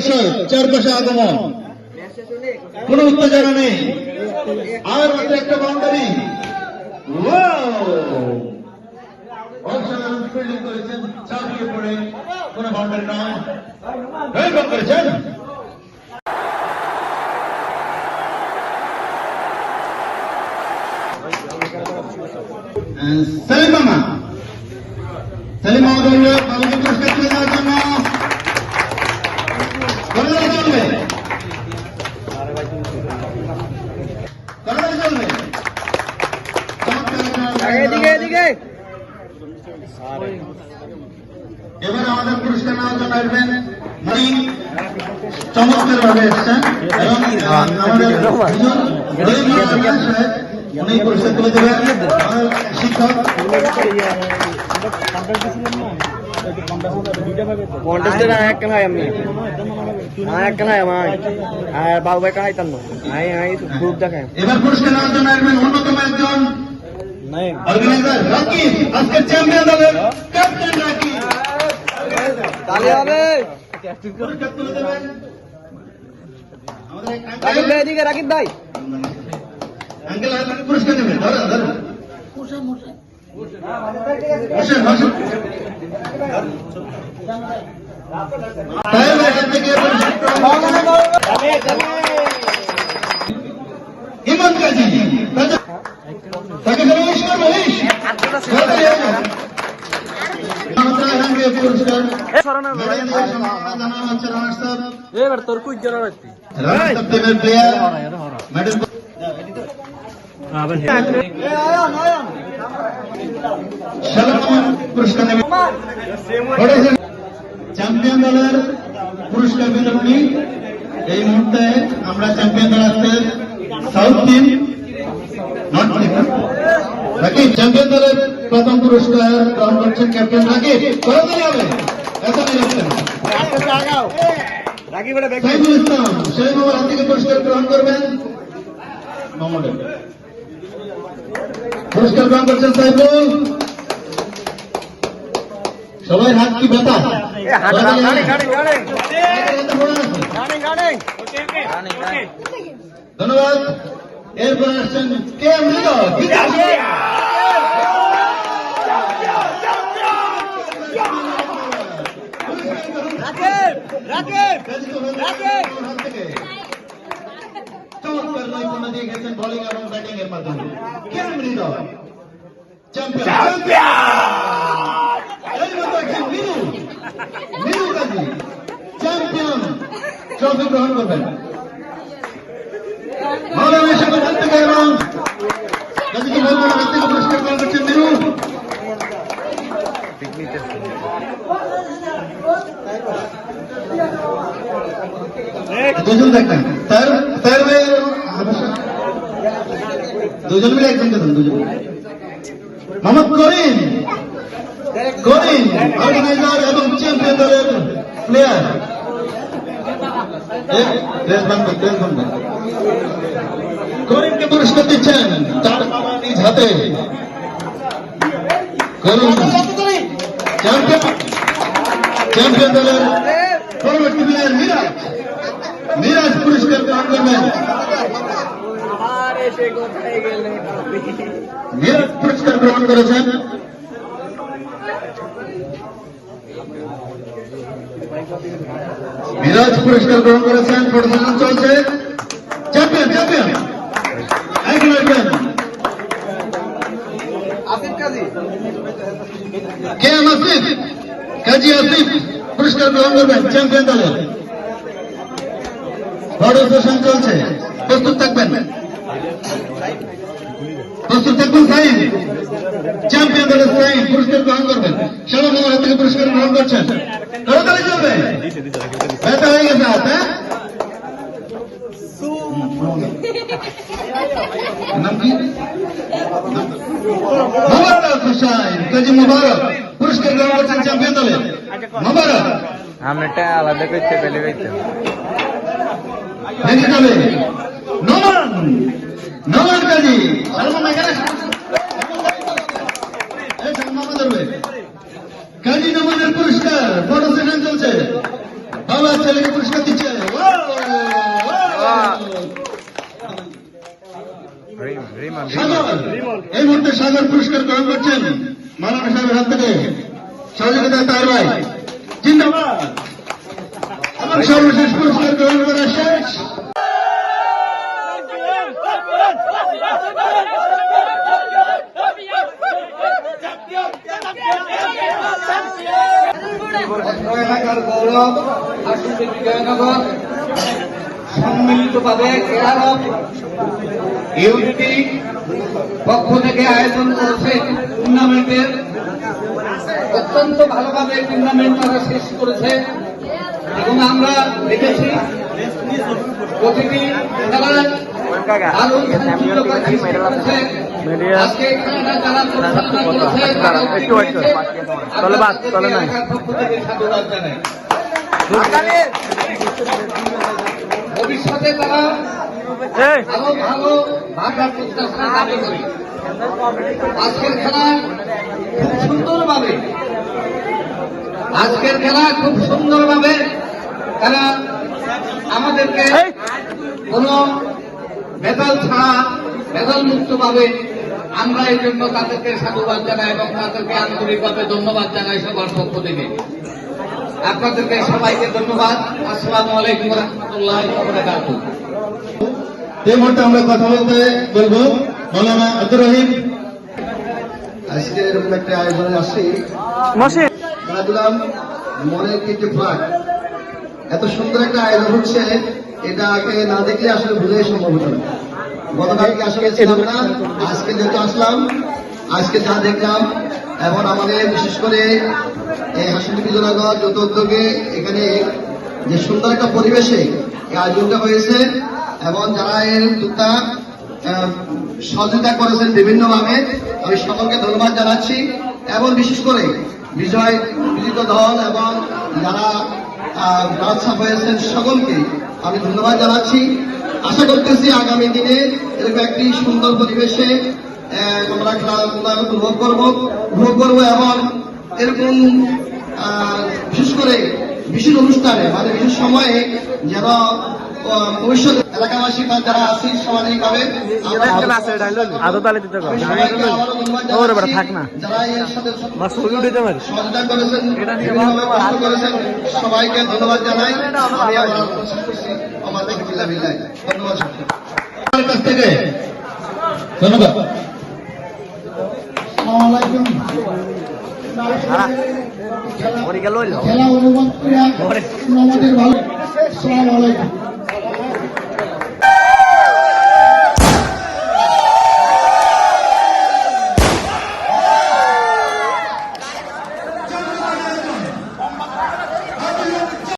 দর্শক চারপাশে আগমন। কোন উত্তেজনা নেই। আর মাত্র একটা বাউন্ডারি। সেলিম সেলিম এবার আমাদের পুরস্কার নেওয়ার জন্য আসবেন চমৎকার ভাবে এসছেন। এবং আমাদের উনি পুরস্কার তুলে দেবেন। শিক্ষক। কন্টেস্টের আমি? আমার বাবু তার গ্রুপ দেখায়। এবার পুরস্কার নেওয়ার জন্য আসবেন অন্যতম একজন অর্গানাইজার রাকিব আজকের চ্যাম্পিয়ন দলের ক্যাপ্টেন রাকিব। তাহলে হবে। পুরস্কার তুলে দেবেন আমাদের এক রাকিব ভাই এদিকে রাকিব ভাই। আঙ্কেল আপনাকে পুরস্কার দেবেন ধরেন ধরেন বসেন বসেন। সাহেবের হাত হিমন্ত কাজী। তাকে এবার তোর কুই জনা চ্যাম্পিয়ন দলের পুরস্কার বিতরণী। এই মুহূর্তে আমরা চ্যাম্পিয়ন দল আসছে south team north team Rakib champion দলের প্রথম পুরস্কার গ্রহণ করছেন ক্যাপ্টেন রাকিব কতদিন হবে এত নিরক্ষণ রাকিব এটা ব্যাগ সাইফুল ইসলাম সেই মোবাইল হাত থেকে পুরস্কার গ্রহণ করবেন মোহাম্মদ পুরস্কার গ্রহণ করছেন সাইফুল সবাই হাত কি ব্যথা? গাড়ি। গাড়ি গাড়ি। গাড়ি গাড়ি। ধন্যবাদ। এরপর আসছেন কে মৃত চমৎকার নৈপুণ্য দিয়ে গেছেন বোলিং এবং ব্যাটিং এর মাধ্যমে। কে মৃত চ্যাম্পিয়ন ট্রফি গ্রহণ করবেন। হাত থেকে পুরস্কার গ্রহণ করছেন মিনু দুজন দেখবেন তার তার দুজন মিলে একজনকে দেন দুজন মোহাম্মদ করিম করিম অর্গানাইজার এবং চ্যাম্পিয়ন দলের প্লেয়ার প্রেস বান্ধব প্রেস বান্ধব করিমকে পুরস্কার দিচ্ছেন তার বাবা নিজ হাতে। করুন। চ্যাম্পিয়ন দলের পরবর্তী মিরাজ। মিরাজ পুরস্কার গ্রহণ করবেন। মিরাজ পুরস্কার গ্রহণ করেছেন। মিরাজ পুরস্কার গ্রহণ করেছেন প্রদর্শন চলছে চ্যাম্পিয়ন চ্যাম্পিয়ন একজন একজন আসিফ কাজী কে এম আসিফ কাজী আসিফ, পুরস্কার গ্রহণ করবেন চ্যাম্পিয়ন দলের বড় চলছে। প্রস্তুত থাকবেন। প্রস্তুত থাকবেন, সাইন। চ্যাম্পিয়ন দলের সাইন, পুরস্কার গ্রহণ করবেন। সারা বাংলা থেকে পুরস্কার গ্রহণ করছেন। তাড়াতাড়ি চলবে। ব্যথা হয়ে গেছে হাত হ্যাঁ? নাম কি? কাজী মোবারক পুরস্কার গ্রহণ করছেন চ্যাম্পিয়ন দলে। মোবারক। আমরা এটা আলাদা করতে পেলে পাইতো দেখে যাবে। নমান। নমান কাজী। সালমান এখানে এই সালমান মামা ধরবে। কাজী নমানের পুরস্কার ফটো সেশন চলছে। বাবা ছেলেকে পুরস্কার দিচ্ছে। সাগর পুরস্কার গ্রহণ করছেন মালানা সাহেবের হাত থেকে। সহযোগিতা তার ভাই। জিন্দাবাদ। সর্বশেষ পুরস্কার গ্রহণ করা শেষ। গৌরব। আসলে বিজয়নগর। সম্মিলিতভাবে ইউনিটি পক্ষ থেকে আয়োজন করেছে টুর্নামেন্টের। অত্যন্ত ভালোভাবে টুর্নামেন্ট তারা শেষ করেছে। এবং আমরা দেখেছি প্রতিটি খেলায় করেছে। আজকে খেলাটা যারা পক্ষ থেকে সাধুবাদ ভবিষ্যতে তারা আরও ভালো ভাষার প্রত্যাশা দাবি করি। আজকের খেলা খুব সুন্দরভাবে আজকের খেলা খুব সুন্দরভাবে তারা আমাদেরকে কোনো ভেদাল ছাড়া ভেদাল মুক্ত ভাবে আমরা এই জন্য তাদেরকে সাধুবাদ জানাই এবং তাদেরকে আন্তরিকভাবে ধন্যবাদ জানাই সবার পক্ষ থেকে। আপনাদেরকে সবাইকে ধন্যবাদ। আসসালামু আলাইকুম রহমতুল্লাহ এই মুহূর্তে আমরা কথা বলতে বলব মৌলানা আব্দুর রহিম। আজকে এরকম একটা আয়োজনে আসি কিছু ফ্লাগ এত সুন্দর একটা আয়োজন হচ্ছে এটাকে না দেখলে আসলে বুঝাই সম্ভব হতো গতকালকে আসলে ছিলাম না আজকে যেহেতু আসলাম আজকে যা দেখলাম এবং আমাদের বিশেষ করে এই উদ্যোগে এখানে যে সুন্দর একটা পরিবেশে এই আয়োজনটা হয়েছে এবং যারা এর উদ্যোক্তা সহযোগিতা করেছেন বিভিন্নভাবে, আমি সকলকে ধন্যবাদ জানাচ্ছি এবং বিশেষ করে বিজয় বিজিত দল এবং যারা বাদশা হয়েছেন সকলকে আমি ধন্যবাদ জানাচ্ছি। আশা করতেছি আগামী দিনে এরকম একটি সুন্দর পরিবেশে আমরা খেলাধুলা উপভোগ করব উপভোগ করব এবং এরকম বিশেষ করে বিশেষ অনুষ্ঠানে মানে বিশেষ সময়ে যেন এলাকাবাসী বা যারা আছি সামাজিকভাবে সবাইকে জানাই। কাছ থেকে ধন্যবাদ। খেলা অনুমান করে আমাদের ভালো